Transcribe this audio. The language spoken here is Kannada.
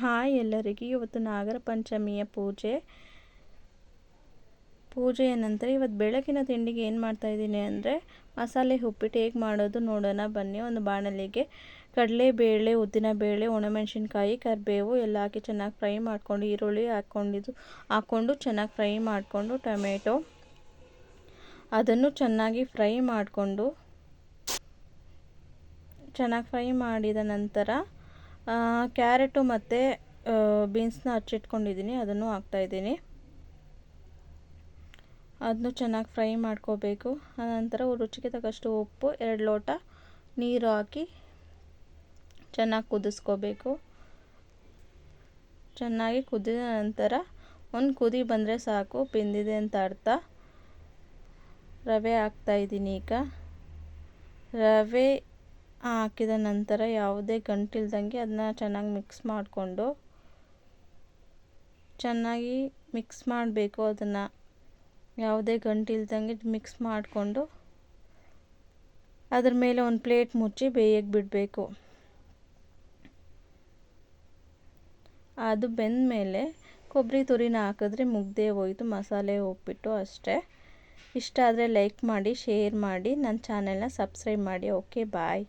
ಹಾಯ್ ಎಲ್ಲರಿಗೂ. ಇವತ್ತು ನಾಗರ ಪಂಚಮಿಯ ಪೂಜೆ. ಪೂಜೆಯ ನಂತರ ಇವತ್ತು ಬೆಳಕಿನ ತಿಂಡಿಗೆ ಏನು ಮಾಡ್ತಾ ಇದ್ದೀನಿ ಅಂದರೆ ಮಸಾಲೆ ಉಪ್ಪಿಟ್ಟು ಹೇಗೆ ಮಾಡೋದು ನೋಡೋಣ. ಬನ್ನಿ, ಒಂದು ಬಾಣಲಿಗೆ ಕಡಲೆಬೇಳೆ ಉದ್ದಿನಬೇಳೆ ಒಣಮೆಣಸಿನ್ಕಾಯಿ, ಕರಿಬೇವು ಎಲ್ಲ ಹಾಕಿ ಚೆನ್ನಾಗಿ ಫ್ರೈ ಮಾಡಿಕೊಂಡು, ಈರುಳ್ಳಿ ಹಾಕ್ಕೊಂಡಿದ್ದು ಹಾಕ್ಕೊಂಡು ಚೆನ್ನಾಗಿ ಫ್ರೈ ಮಾಡಿಕೊಂಡು, ಟೊಮೆಟೊ ಅದನ್ನು ಚೆನ್ನಾಗಿ ಫ್ರೈ ಮಾಡಿಕೊಂಡು, ಚೆನ್ನಾಗಿ ಫ್ರೈ ಮಾಡಿದ ನಂತರ ಕ್ಯಾರೆಟು ಮತ್ತು ಬೀನ್ಸ್ನ ಹಚ್ಚಿಟ್ಕೊಂಡಿದ್ದೀನಿ ಅದನ್ನು ಹಾಕ್ತಾಯಿದ್ದೀನಿ ಅದನ್ನು ಚೆನ್ನಾಗಿ ಫ್ರೈ ಮಾಡ್ಕೋಬೇಕು. ಆನಂತರ ರುಚಿಗೆ ತಕ್ಕಷ್ಟು ಉಪ್ಪು, ಎರಡು ಲೋಟ ನೀರು ಹಾಕಿ ಚೆನ್ನಾಗಿ ಕುದಿಸ್ಕೋಬೇಕು. ಚೆನ್ನಾಗಿ ಕುದಿದ ನಂತರ ಒಂದು ಕುದಿ ಬಂದರೆ ಸಾಕು, ಬೆಂದಿದೆ ಅಂತ ಅರ್ಥ. ರವೆ ಹಾಕ್ತಾಯಿದ್ದೀನಿ ಈಗ. ರವೆ ಹಾಕಿದ ನಂತರ ಯಾವುದೇ ಗಂಟಿಲ್ದಂಗೆ ಅದನ್ನ ಚೆನ್ನಾಗಿ ಮಿಕ್ಸ್ ಮಾಡಿಕೊಂಡು ಚೆನ್ನಾಗಿ ಮಿಕ್ಸ್ ಮಾಡಬೇಕು ಅದನ್ನು. ಯಾವುದೇ ಗಂಟಿಲ್ದಂಗೆ ಮಿಕ್ಸ್ ಮಾಡಿಕೊಂಡು ಅದ್ರ ಮೇಲೆ ಒಂದು ಪ್ಲೇಟ್ ಮುಚ್ಚಿ ಬೇಯಕ್ಕೆ ಬಿಡಬೇಕು. ಅದು ಬೆಂದ ಮೇಲೆ ಕೊಬ್ಬರಿ ತುರಿನ ಹಾಕಿದ್ರೆ ಮುಗ್ದೇ ಹೋಯ್ತು, ಮಸಾಲೆ ಉಪ್ಪಿಟ್ಟು ಅಷ್ಟೇ. ಇಷ್ಟ ಆದರೆ ಲೈಕ್ ಮಾಡಿ ಶೇರ್ ಮಾಡಿ ನನ್ನ ಚಾನೆಲ್ನ ಸಬ್ಸ್ಕ್ರೈಬ್ ಮಾಡಿ. Okay bye